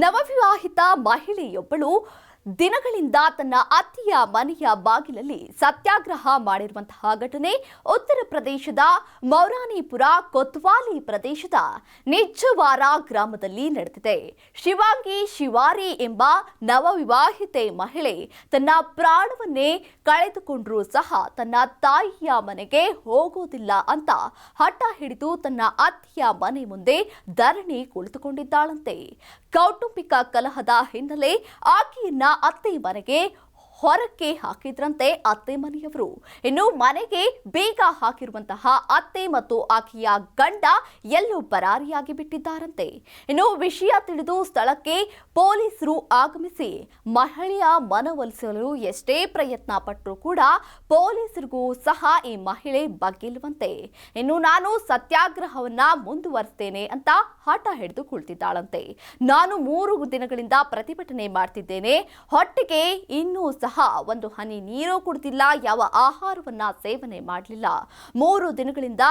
ನವವಿವಾಹಿತ ಮಹಿಳೆಯೊಬ್ಬಳು ದಿನಗಳಿಂದ ತನ್ನ ಅತ್ತಿಯ ಮನೆಯ ಬಾಗಿಲಲ್ಲಿ ಸತ್ಯಾಗ್ರಹ ಮಾಡಿರುವಂತಹ ಘಟನೆ ಉತ್ತರ ಪ್ರದೇಶದ ಮೌರಾನಿಪುರ ಕೊತ್ವಾಲಿ ಪ್ರದೇಶದ ನಿಜ್ಜವಾರ ಗ್ರಾಮದಲ್ಲಿ ನಡೆದಿದೆ. ಶಿವಾಂಗಿ ಶಿವಾರಿ ಎಂಬ ನವವಿವಾಹಿತೆ ಮಹಿಳೆ ತನ್ನ ಪ್ರಾಣವನ್ನೇ ಕಳೆದುಕೊಂಡರೂ ಸಹ ತನ್ನ ತಾಯಿಯ ಮನೆಗೆ ಹೋಗೋದಿಲ್ಲ ಅಂತ ಹಠ ಹಿಡಿದು ತನ್ನ ಅತ್ತಿಯ ಮನೆ ಮುಂದೆ ಧರಣಿ ಕುಳಿತುಕೊಂಡಿದ್ದಾಳಂತೆ. ಕೌಟುಂಬಿಕ ಕಲಹದ ಹಿನ್ನೆಲೆ ಆಕೆಯನ್ನ ಅತ್ತೆ ಮನೆಗೆ ಹೊರಕ್ಕೆ ಹಾಕಿದ್ರಂತೆ ಅತ್ತೆ ಮನೆಯವರು. ಇನ್ನು ಮನೆಗೆ ಬೇಗ ಹಾಕಿರುವಂತಹ ಅತ್ತೆ ಮತ್ತು ಆಕೆಯ ಗಂಡ ಎಲ್ಲೂ ಪರಾರಿಯಾಗಿ ಬಿಟ್ಟಿದ್ದಾರಂತೆ. ಇನ್ನು ವಿಷಯ ತಿಳಿದು ಸ್ಥಳಕ್ಕೆ ಪೊಲೀಸರು ಆಗಮಿಸಿ ಮಹಿಳೆಯ ಮನವೊಲಿಸಲು ಎಷ್ಟೇ ಪ್ರಯತ್ನ ಪಟ್ಟರೂ ಕೂಡ ಪೊಲೀಸರಿಗೂ ಸಹ ಈ ಮಹಿಳೆ ಬಗ್ಗಿಲ್ವಂತೆ. ಇನ್ನು ನಾನು ಸತ್ಯಾಗ್ರಹವನ್ನ ಮುಂದುವರಿಸ್ತೇನೆ ಅಂತ ಹಠ ಹಿಡಿದು ಕುಳಿತಿದ್ದಾಳಂತೆ ನಾನು ಮೂರು ದಿನಗಳಿಂದ ಪ್ರತಿಭಟನೆ ಮಾಡ್ತಿದ್ದೇನೆ. ಹೊಟ್ಟೆಗೆ ಇನ್ನೂ ಸಹ ಒಂದು ಹನಿ ನೀರು ಕುಡಿದಿಲ್ಲ, ಯಾವ ಆಹಾರವನ್ನ ಸೇವನೆ ಮಾಡಲಿಲ್ಲ. ಮೂರು ದಿನಗಳಿಂದ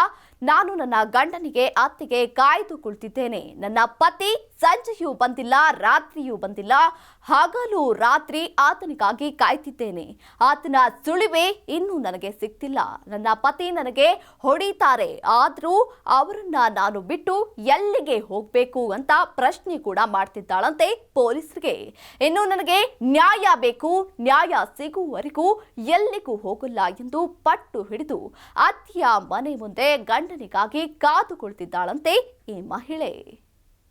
ನಾನು ನನ್ನ ಗಂಡನಿಗೆ, ಅತ್ತಿಗೆ ಕಾಯ್ದು ಕುಳಿತಿದ್ದೇನೆ. ನನ್ನ ಪತಿ ಸಂಜೆಯೂ ಬಂದಿಲ್ಲ, ರಾತ್ರಿಯೂ ಬಂದಿಲ್ಲ. ಹಗಲು ರಾತ್ರಿ ಆತನಿಗಾಗಿ ಕಾಯ್ತಿದ್ದೇನೆ. ಆತನ ಸುಳಿವೆ ಇನ್ನೂ ನನಗೆ ಸಿಗ್ತಿಲ್ಲ ನನ್ನ ಪತಿ ನನಗೆ ಹೊಡಿತಾರೆ, ಆದರೂ ಅವರನ್ನ ನಾನು ಬಿಟ್ಟು ಎಲ್ಲಿಗೆ ಹೋಗಬೇಕು ಅಂತ ಪ್ರಶ್ನೆ ಕೂಡ ಮಾಡ್ತಿದ್ದಾಳಂತೆ ಪೊಲೀಸರಿಗೆ. ಇನ್ನು ನನಗೆ ನ್ಯಾಯ ಬೇಕು ನ್ಯಾಯ ಸಿಗುವವರೆಗೂ ಎಲ್ಲಿಗೂ ಹೋಗಲ್ಲ ಎಂದು ಪಟ್ಟು ಹಿಡಿದು ಅತ್ತಿಯ ಮನೆ ಮುಂದೆ ಗಂಡನಿಗಾಗಿ ಕಾದು ಕುಳಿತಿದ್ದಾಳಂತೆ ಈ ಮಹಿಳೆ.